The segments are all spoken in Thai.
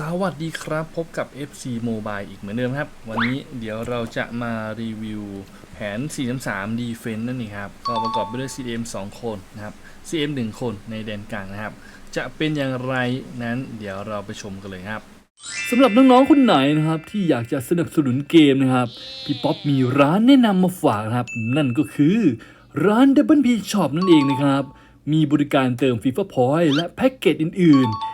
สวัสดีครับ พบกับ FC Mobile อีกเหมือนเดิมครับ วันนี้เดี๋ยวเราจะมารีวิวแผน 4-3 Defense นั่นเองครับ ก็ประกอบไปด้วย CDM 2 คนนะครับ CM 1 คนในแดนกลางนะครับ จะเป็นอย่างไรนั้นเดี๋ยวเราไปชมกันเลยครับสำหรับน้องๆคนไหนนะครับ ที่อยากจะสนับสนุนเกมนะครับ พี่ป๊อปมีร้านแนะนำมาฝากนะครับ นั่นก็คือร้าน Double P Shop นั่นเองนะครับ มีบริการเติม FIFA Point และแพ็กเกจอื่นๆ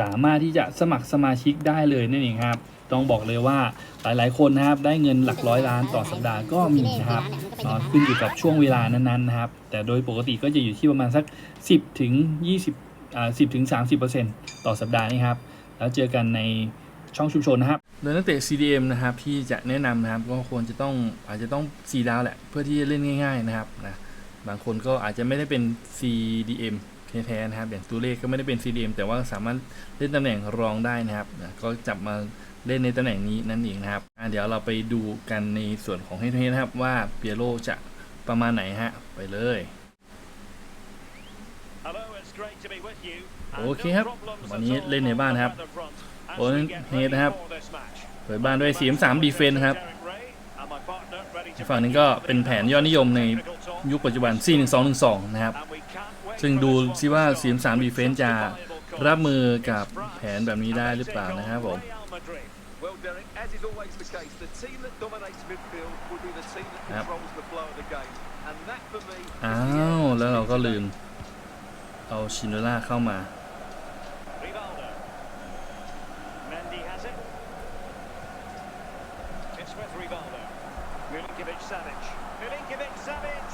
สามารถที่จะสมัครสมาชิกได้เลยนั่นเองครับ ต้องบอกเลยว่าหลายๆคนนะครับได้เงินหลักร้อยล้านต่อสัปดาห์ก็มีนะครับนาะขึ้นอยู่กับช่วงเวลานั้นๆนะครับ แต่โดยปกติก็จะอยู่ที่ประมาณสัก 10ถึง20อ่า10ถึง30ต่อสัปดาห์นี่ครับ แล้วเจอกันในช่องชุมชนนะครับ โดยนักเตะ CDM นะครับที่จะแนะนำนะครับก็ควรจะต้องอาจจะต้อง 4 ดาวแหละ เพื่อที่จะเล่นง่าย ๆนะครับนะบางคนก็อาจจะไม่ได้เป็น CDM แท้ๆนะครับ อย่างตัวเลขก็ไม่ได้เป็น CDM แต่ว่าสามารถเล่นตำแหน่งรองได้นะครับนะก็จับมาเล่นในตำแหน่งนี้นั่นเองนะครับอะเดี๋ยวเราไปดูกันในส่วนของเฮดๆนะครับว่าเปียโรจะประมาณไหนฮะไปเลยโอเคครับ วันนี้เล่นในบ้านครับโอ้โอ้ยยเฮเฮดดนะนะคครัรับบเปิดบ้านด้วย CM3 Defense นะครับอีอีกกฝั่ฝั่งงหหนึนึงงก็ก็เป็เป็นนแผแผนนยยออดดนินิยยมมในในยุคปัจจุบัน 4122นะครับ ซึ่ซึ่งงดูดูซิว่า CM3 Defense จะรับมือกับแผนแบบนี้ได้หรือเปล่านะครับผม Well, Derek, as is always the case, the team that dominates midfield will be the team that Yep. controls the flow of the game. And that, for me, is อ้า the ว area แล้วเราก็ to ลืม เอาชินโนล่าเข้ามา Mendy has it. It's with Rivaldo. Milinkovic Savic. Milinkovic Savic.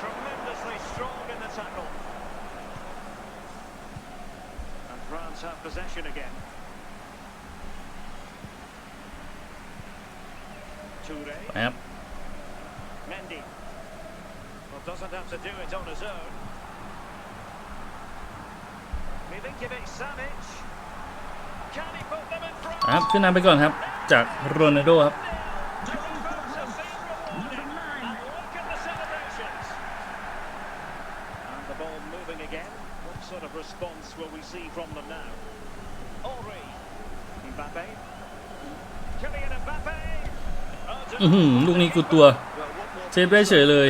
Tremendously strong in the tackle. And France have possession again. Toure. ไปครับ Mendy. Well, doesn't have to do it on his own. Milinkovic Savic. Can he put them in front? ครับขึ้นนำไปก่อนครับ จากโรนัลโดครับ And look at the celebrations. And the ball moving again. What sort of response will we see from them now? Ori. Mbappe. Kylian Mbappe. อือลูกนี้กูตัวเซฟได้เฉยเลย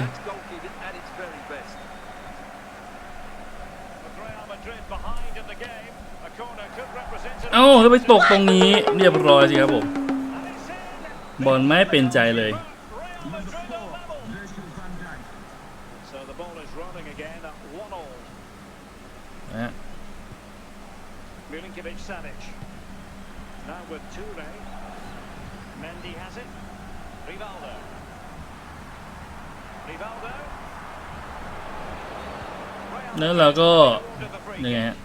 เอา้าทำไปตกตรงนี้เรียบร้อยสิครับผม บอลไม่เป็นใจเลย Real Madrid on level. So the ball is running again at one all. นะฮะ Milinkovic Savic. Now with Toure. Mendy has it. Rivaldo. Rivaldo. แล้วเราก็ Under the free ยังไง kick. ฮะ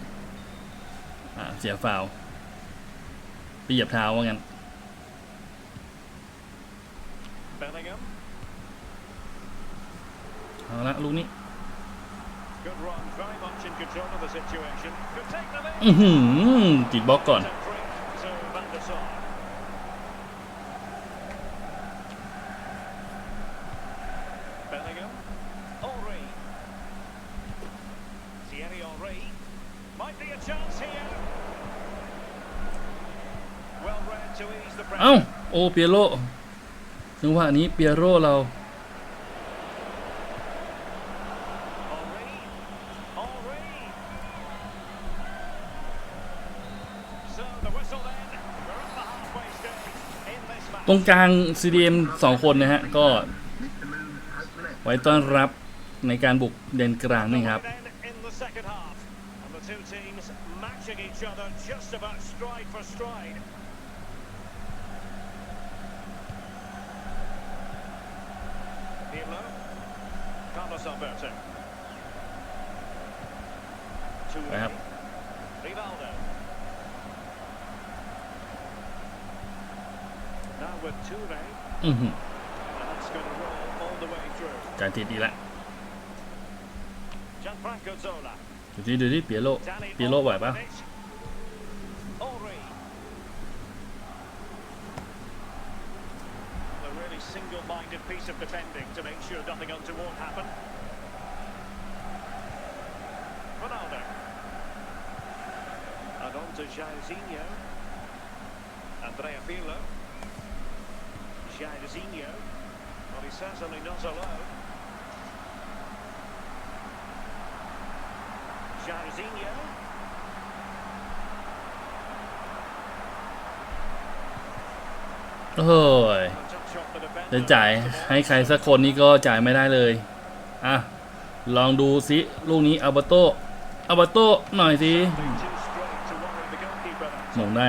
อ่าเสียฟาวล์ไปเหยียบเท้าว่างั้น Bellingham. เอาละลูกนี้ อือหือติดบล็อกก่อน Set free to Van der Sar. Bellingham. Henri. Thierry Henri. Might be a chance here. Well read to ease the เอ้า pressure. โอเปียโรจังหวะนี้เปียโรเรา ตรงกลาง CDM สองคนนะฮะ ก็ไว้ต้อนรับในการบุกเดนกลางนี่ครับ Then in the second half, จ่ายติดอีกละ Gianfranco Zola. ดูที่ดูที่เปียโล Danny เปียโลไหวปะ Olmo. Jairzinho. Andrea Pirlo. Jairzinho. Well, he certainly not alone. Jairzinho. โอ้ย A touch off the defender. จะจ่ายให้ใครสักคนนี้ก็จ่ายไม่ได้เลย อะ ลองดูสิลูกนี้อัลบาโตอัลบาโตหน่อยสิ Too straight to worry the goalkeeper. หมงได้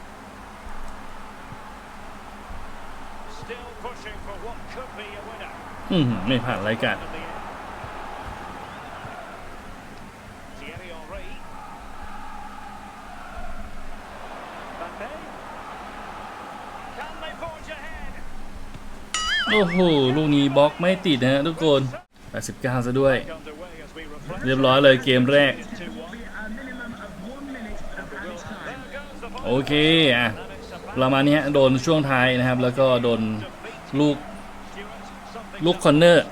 อือหือไม่ผ่านรายการ In the end. Thierry Henry. Mbappe. Can they forge ahead? โอ้โห ลูกนี้บล็อกไม่ติดนะฮะทุกคน 89 ซะด้วย Underway as we reflect. เรียบร้อยเลยเกมแรก 2-1. There goes the ball. โอเค อะ ประมาณนี้ฮะโดนช่วงท้ายนะครับ แล้วก็โดนลูก Stewart, something ลูกคอนเนอร์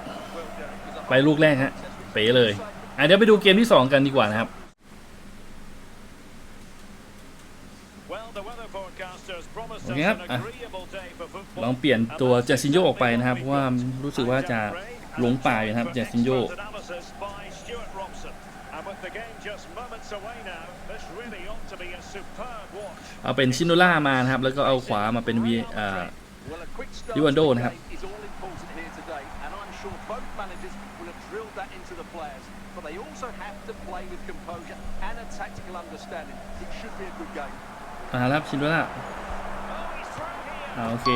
ไปลูกแรกฮะเป๋เลยอะเดี๋ยวไปดูเกมที่ 2 กันดีกว่านะครับ Well, the weather forecasters promised โอ us เคครับ an อะ agreeable day for football. ลองเปลี่ยนตัวเจซินโยออกไปนะครับ เพราะว่ารู้สึกว่าจะหลงป่าอยู่นะครับเจซินโย เอาเป็นชิโนล่ามานะครับ แล้วก็เอาขวามาเป็นวีดิวันโดนะครับมาครับชินด้วยละโอเค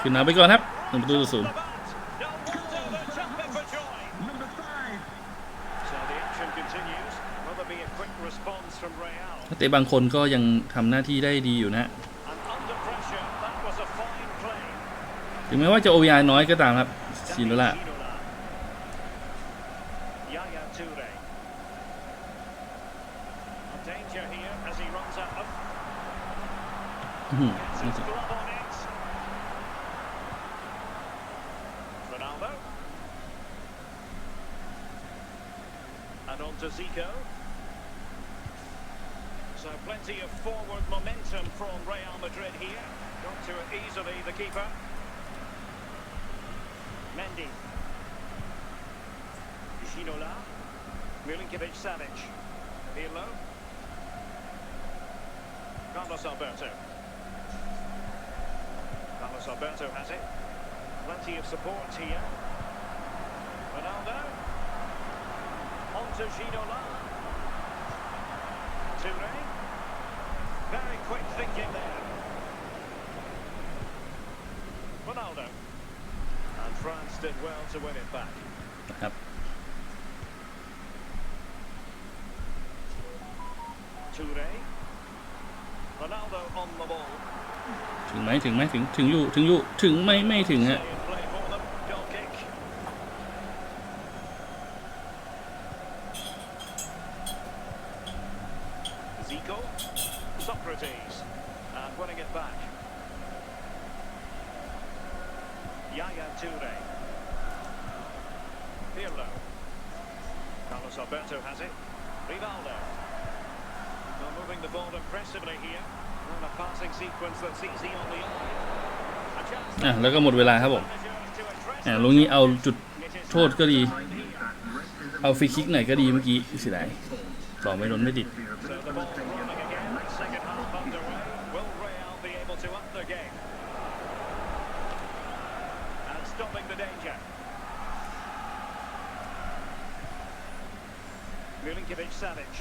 ขึ้นนำไปก่อนครับหนึ่งประตูต่อศูนย์ The bat. No wonder they're jumping for joy. So the action continues. Will there be a quick response from Real? นักเตะบางคนก็ยังทำหน้าที่ได้ดีอยู่นะถึงแม้ว่าจะ OVR น้อยก็ตามครับชินโนล่า Ginola. Yaya So plenty of forward momentum from Real Madrid here. Got to it easily, the keeper. Mendy. Ginola. Milinkovic Savic. Pirlo. Carlos Alberto. Carlos Alberto has it. Plenty of support here. Ronaldo. On to Ginola. Toure. Very quick thinking there. Ronaldo. And France did well to win it back. ครับ Toure. Ronaldo on the ball. ถึงไหมถึงไหมถึงถึงอยู่ถึงอยู่ถึงไหมไม่ถึงฮะ Stay in play for them. Goal kick. Zico. Socrates. And winning it back. Yaya Toure. Pirlo. Carlos Alberto has it. Rivaldo. Now moving the ball impressively here. And a passing sequence that's easy on the eye. A chance อะแล้วก็หมดเวลาครับผมอะลุงนี้เอาจุดโทษก็ดี เอาฟรีคิกหน่อยก็ดีเมื่อกี้เสียดายต่อไม่ล้นไม่ติด So the ball rolling again, second half underway. Will Real be able to up the game? stopping the danger. Milinkovic Savic.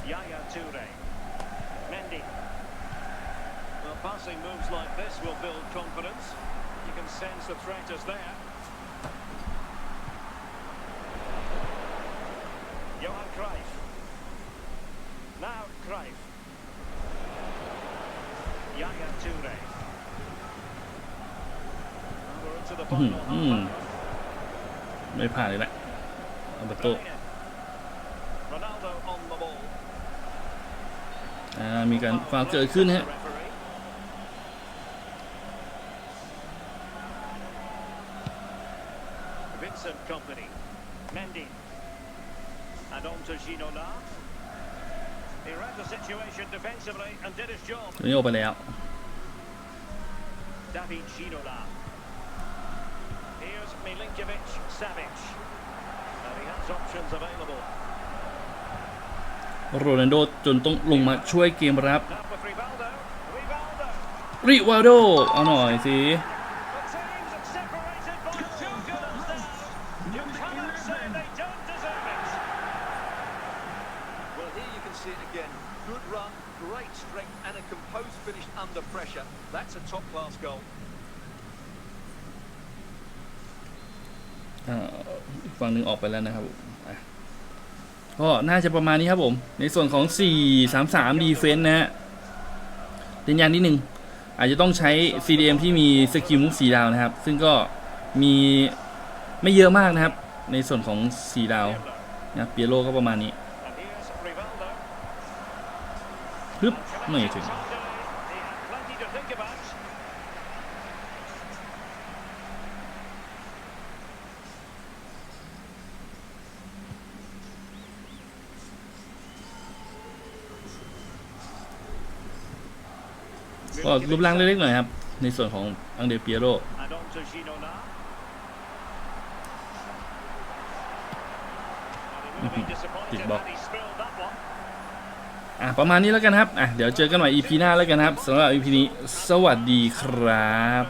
Carlos Alberto. Yaya Toure. Mendy. Well, passing moves like this will build confidence. You can sense the threat is there. Johan Cruyff. Now Cruyff. Yaya Toure. Now we're into the final half Hmm. hour. ไม่ผ่านเลยแหละอัลเบโต Ronaldo on the ball. อ่ามีการฟาวล์เกิดขึ้นฮะ Referee. Vincent Company. Mendy. And on to Ginola. He read the situation defensively and did his job. ตัวนี้ออกไปแล้ว David Ginola. Here's Milinkovic Savic. And he has options available. โรนัลโดจนต้องลงมาช่วยเกมรับ Now with Rivaldo. Rivaldo. ริวาโด เอาหน่อยสิ The teams separated by two goals now. You cannot say they don't deserve it. Well, here you can see it again. Good run, great strength, and a composed finish under pressure. That's a top-class goal. อ่าอีกฝั่งหนึ่งออกไปแล้วนะครับผมอะ ก็น่าจะประมาณนี้ครับผม ในส่วนของ 4 3 3 defense นะฮะเน้นย้ำนิดนึง อาจจะต้องใช้ CDM ที่มีสกิลมุกสีดาวนะครับ ซึ่งก็มีไม่เยอะมากนะครับ ในส่วนของสีดาวนะเปียโลก็ประมาณนี้ฮึบไม่ถึง ก็รูปร่างเล็กๆหน่อยครับ ในส่วนของอังเดเปียโร And on to Ginola. And he would have been disappointed Big ball. had he spilled that one. อะประมาณนี้แล้วกันครับอะเดี๋ยวเจอกันใหม่ EP หน้าแล้วกันครับสำหรับ EP นี้ สวัสดีครับ